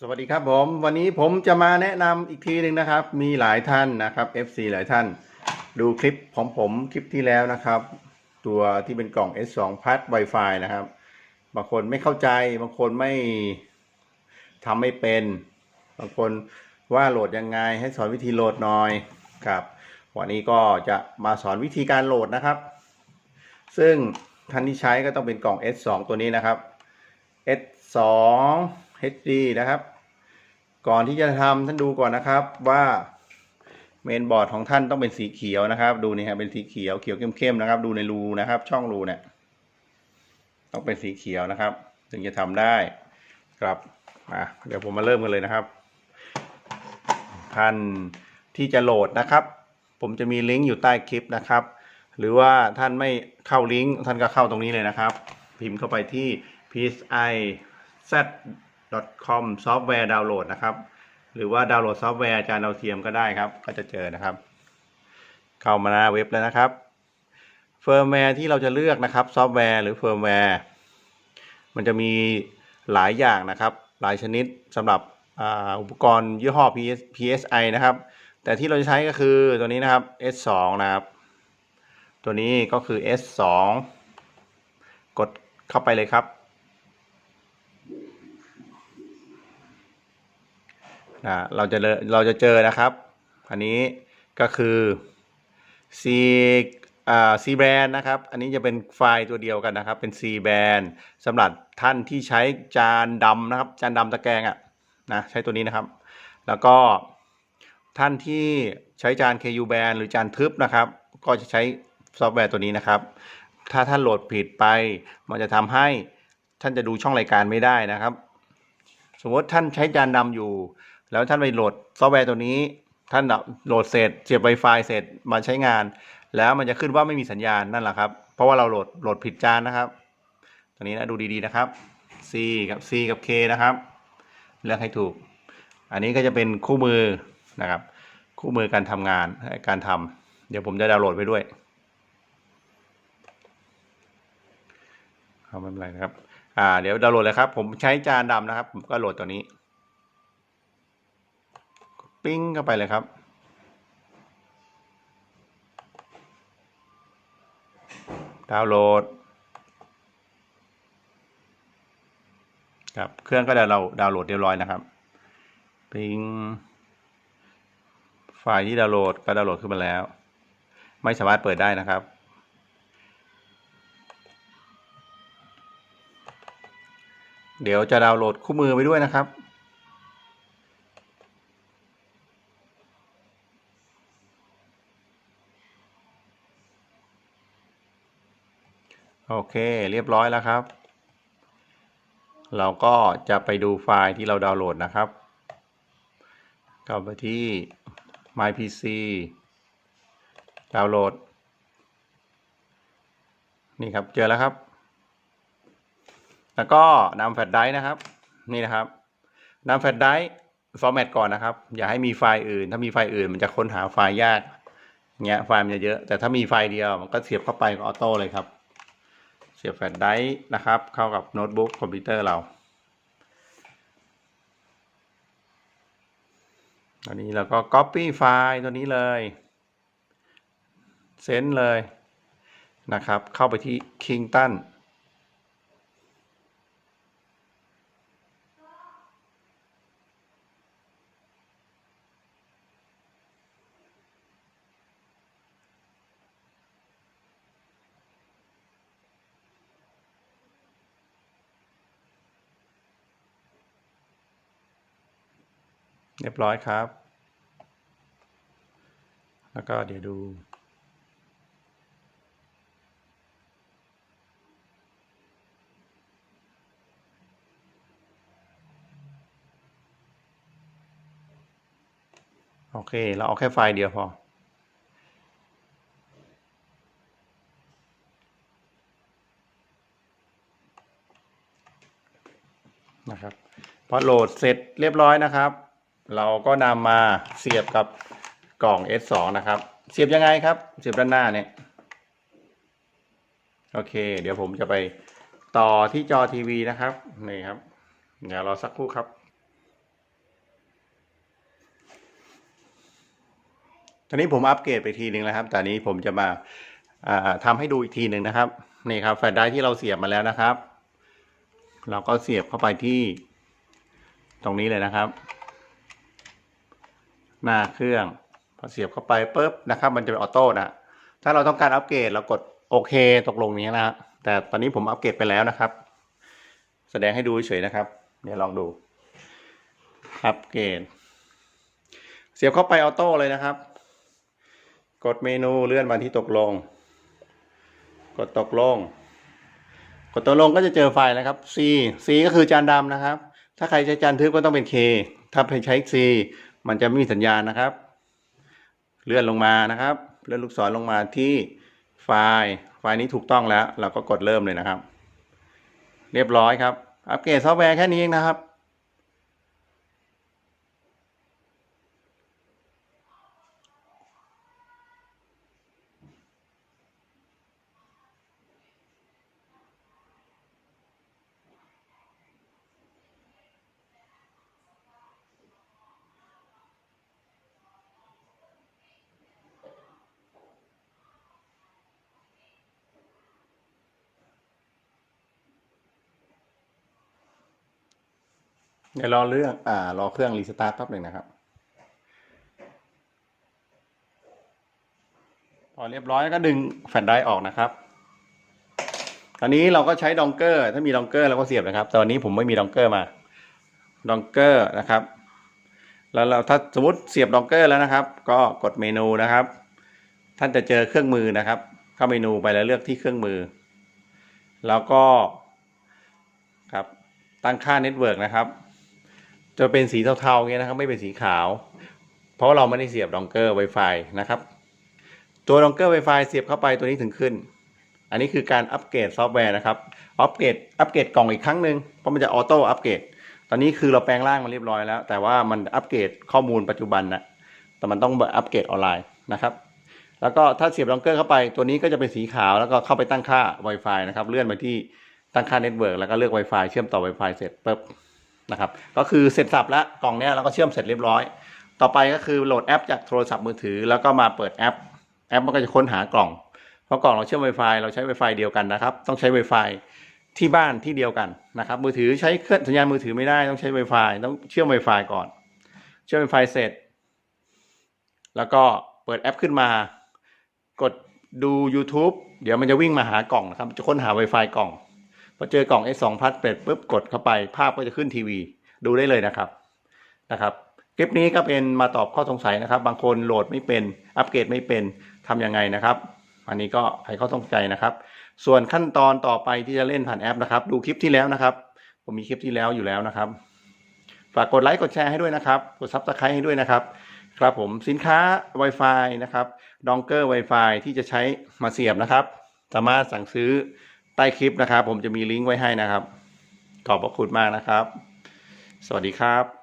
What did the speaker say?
สวัสดีครับผมวันนี้ผมจะมาแนะนำอีกทีหนึ่งนะครับ มีหลายท่านนะครับ FC หลายท่าน ดูคลิปของผมคลิปที่แล้วนะครับ ตัวที่เป็นกล่อง S2 พัด Wi-Fi นะครับ บางคนไม่เข้าใจบางคนไม่ทำไม่เป็น บางคนว่าโหลดยังไงให้สอนวิธีโหลดหน่อยครับ วันนี้ก็จะมาสอนวิธีการโหลดนะครับ ซึ่งท่านที่ใช้ก็ต้องเป็นกล่อง S2 ตัวนี้นะครับ S2 HD นะครับ ก่อนที่จะทำท่านดูก่อนนะครับว่าเมนบอร์ดของท่านต้องเป็นสีเขียวนะครับ ดูนี่ครับเป็นสีเขียวเขียวเข้มๆนะครับ ดูในรูนะครับ ช่องรูเนี่ยต้องเป็นสีเขียวนะครับ ถึงจะทำได้ครับมาเดี๋ยวผมมาเริ่มกันเลยนะครับ ท่านที่จะโหลดนะครับ ผมจะมีลิงก์อยู่ใต้คลิปนะครับ หรือว่าท่านไม่เข้าลิงก์ท่านก็เข้าตรงนี้เลยนะครับ พิมพ์เข้าไปที่ psi z com ซอฟต์แวร์ดาวน์โหลดนะครับ หรือว่าดาวน์โหลดซอฟต์แวร์อาจารย์ดาวเทียมก็ได้ครับ ก็จะเจอนะครับ เข้ามาหน้าเว็บแล้วนะครับเฟิร์มแวร์ที่เราจะเลือกนะครับซอฟต์แวร์หรือเฟิร์มแวร์มันจะมีหลายอย่างนะครับ หลายชนิดสำหรับอ,อุปกรณ์ยี่ห้อ PS PSI นะครับ แต่ที่เราจะใช้ก็คือตัวนี้นะครับ S2 นะครับ ตัวนี้ก็คือ S2 กดเข้าไปเลยครับ นะเราจะเราจะเจอนะครับ อันนี้ก็คือ C อ่า C band นะครับ อันนี้จะเป็นไฟล์ตัวเดียวกันนะครับ เป็น C band สำหรับท่านที่ใช้จานดำนะครับ จานดำตะแกรงอะ่ะนะใช้ตัวนี้นะครับ แล้วก็ท่านที่ใช้จาน KU band หรือจานทึบนะครับ ก็จะใช้ซอฟต์แวร์ตัวนี้นะครับ ถ้าท่านโหลดผิดไป มันจะทำให้ท่านจะดูช่องรายการไม่ได้นะครับ สมมติท่านใช้จานดำอยู่ แล้วท่านไปโหลดซอฟต์แวร์ตัวนี้ ท่านโหลดเสร็จเสียบ Wi-Fi เสร็จมาใช้งาน แล้วมันจะขึ้นว่าไม่มีสัญญาณนั่นแหละครับ เพราะว่าเราโหลดโหลดผิดจานนะครับตัวนี้นะดูดีๆนะครับ C กับ C กับ K นะครับ เลือกให้ถูก อันนี้ก็จะเป็นคู่มือนะครับ คู่มือการทำงานการทำเดี๋ยวผมจะดาวน์โหลดไปด้วยเอาไม่เป็นไรนะครับ อ่า เดี๋ยวดาวน์โหลดเลยครับ ผมใช้จานดำนะครับ ผมก็โหลดตัวนี้ ปิ้งเข้าไปเลยครับ ดาวน์โหลด ครับ เครื่องก็ไดาวน์โหลดดาวน์โหลดเรียบร้อยนะครับ ปิ้ง ไฟล์ที่ดาวน์โหลดก็ดาวน์โหลดขึ้นมาแล้ว ไม่สามารถเปิดได้นะครับเดี๋ยวจะดาวน์โหลดคู่มือไปด้วยนะครับ โอเค เรียบร้อยแล้วครับ เราก็จะไปดูไฟล์ที่เราดาวน์โหลดนะครับเข้าไปที่ my pc ดาวน์โหลด นี่ครับ เจอแล้วครับ แล้วก็นำแฟลชไดร์นะครับ นี่นะครับนำแฟลชไดร์ฟอร์แมตก่อนนะครับ อย่าให้มีไฟล์อื่น ถ้ามีไฟล์อื่นมันจะค้นหาไฟล์ยากเงี้ยไฟล์มันจะเยอะ แต่ถ้ามีไฟล์เดียวมันก็เสียบเข้าไปก็ออโต้เลยครับ เสียบแฟลชไดรฟ์นะครับ เข้ากับโน้ตบุ๊กคอมพิวเตอร์เรา ตอนนี้เราก็ Copy ไฟล์ตัวนี้เลยเซนเลยนะครับ เข้าไปที่ Kington เรียบร้อยครับ แล้วก็เดี๋ยวดู โอเค เราเอาแค่ไฟล์เดียวพอนะครับพอโหลดเสร็จเรียบร้อยนะครับ เราก็นำมาเสียบกับกล่อง S2 นะครับ เสียบยังไงครับ เสียบด้านหน้าเนี่ย โอเค เดี๋ยวผมจะไปต่อที่จอทีวีนะครับ นี่ครับ เดี๋ยวรอสักครู่ครับ ตอนนี้ผมอัปเกรดไปทีหนึ่งแล้วครับ แต่นี้ผมจะมาทำให้ดูอีกทีหนึ่งนะครับ นี่ครับแฟลชได้ที่เราเสียบมาแล้วนะครับ เราก็เสียบเข้าไปที่ตรงนี้เลยนะครับ หน้าเครื่อง พอเสียบเข้าไปปุ๊บนะครับ มันจะเป็นออโต้นะถ้าเราต้องการอัปเกรดเรากดโอเคตกลงนี้นะแต่ตอนนี้ผมอัปเกรดไปแล้วนะครับ แสดงให้ดูเฉยนะครับเดี๋ยวลองดูอัปเกรดเสียบเข้าไปออโต้เลยนะครับ กดเมนูเลื่อนมาที่ตกลง กดตกลง กดตกลงก็จะเจอไฟล์นะครับ C C ก็คือจานดำนะครับ ถ้าใครใช้จานทึบก็ต้องเป็น K ถ้าใช้ C มันจะไม่มีสัญญาณนะครับ เลื่อนลงมานะครับ เลื่อนลูกศรลงมาที่ไฟล์ไฟล์นี้ถูกต้องแล้ว เราก็กดเริ่มเลยนะครับ เรียบร้อยครับ อัปเกรดซอฟต์แวร์แค่นี้เองนะครับ เดี๋ยวรอเรื่องอ่ารอเครื่องรีสตาร์ทแป๊บหนึ่งนะครับ พอเรียบร้อยก็ดึงแฟลชไดร์ออกนะครับ ตอนนี้เราก็ใช้ดองเกอร์ ถ้ามีดองเกอร์เราก็เสียบนะครับแต่วันนี้ผมไม่มีดองเกอร์มาดองเกอร์นะครับ แล้วเราถ้าสมมติเสียบดองเกอร์แล้วนะครับ ก็กดเมนูนะครับ ท่านจะเจอเครื่องมือนะครับ เข้าเมนูไปแล้วเลือกที่เครื่องมือ แล้วก็ครับตั้งค่าเน็ตเวิร์กนะครับ จะเป็นสีเทาๆเงี้ยนะครับ ไม่เป็นสีขาว เพราะเราไม่ได้เสียบดองเกอร์ Wi-Fi นะครับ ตัวดองเกอร์ Wi-Fi เสียบเข้าไปตัวนี้ถึงขึ้น อันนี้คือการอัปเกรดซอฟต์แวร์นะครับอัปเกรดอัปเกรดกล่องอีกครั้งหนึ่งเพราะมันจะออโต้อัปเกรดตอนนี้คือเราแปลงร่างมาเรียบร้อยแล้ว แต่ว่ามันอัปเกรดข้อมูลปัจจุบันนะแต่มันต้องอัปเกรดออนไลน์นะครับแล้วก็ถ้าเสียบดองเกอร์เข้าไปตัวนี้ก็จะเป็นสีขาวแล้วก็เข้าไปตั้งค่า Wi-Fi นะครับ เลื่อนไปที่ตั้งค่าเน็ตเวิร์กแล้วก็เลือก Wi-Fi เชื่อมต่อ Wi-Fi เสร็จปุ๊บ นะครับ ก็คือเสร็จสับแล้วกล่องเนี้ยเราก็เชื่อมเสร็จเรียบร้อย ต่อไปก็คือโหลดแอปจากโทรศัพท์มือถือ แล้วก็มาเปิดแอป แอปมันก็จะค้นหากล่อง เพราะกล่องเราเชื่อม Wi-Fi เราใช้ Wi-Fi เดียวกันนะครับ ต้องใช้ Wi-Fi ที่บ้านที่เดียวกันนะครับ มือถือใช้เครื่องสัญญาณมือถือไม่ได้ต้องใช้ Wi-Fi ต้องเชื่อม Wi-Fi ก่อน เชื่อม Wi-Fi เสร็จ แล้วก็เปิดแอปขึ้นมา กดดู YouTube เดี๋ยวมันจะวิ่งมาหากล่องนะครับ จะค้นหา Wi-Fi กล่อง พอเจอกล่อง S2 พัดเป็ดปุ๊บกดเข้าไปภาพก็จะขึ้นทีวี ดูได้เลยนะครับนะครับ คลิปนี้ก็เป็นมาตอบข้อสงสัยนะครับ บางคนโหลดไม่เป็นอัปเกรดไม่เป็นทำยังไงนะครับอันนี้ก็ใครข้อสงสัยนะครับ ส่วนขั้นตอนต่อไปที่จะเล่นผ่านแอปนะครับ ดูคลิปที่แล้วนะครับ ผมมีคลิปที่แล้วอยู่แล้วนะครับฝากกดไลค์กดแชร์ให้ด้วยนะครับ กดซับสไครต์ให้ด้วยนะครับ ครับผมสินค้า Wi-Fi นะครับดองเกอร์ Wi-Fi ที่จะใช้มาเสียบนะครับ สามารถสั่งซื้อ ใต้คลิปนะครับ ผมจะมีลิงก์ไว้ให้นะครับ ขอบพระคุณมากนะครับ สวัสดีครับ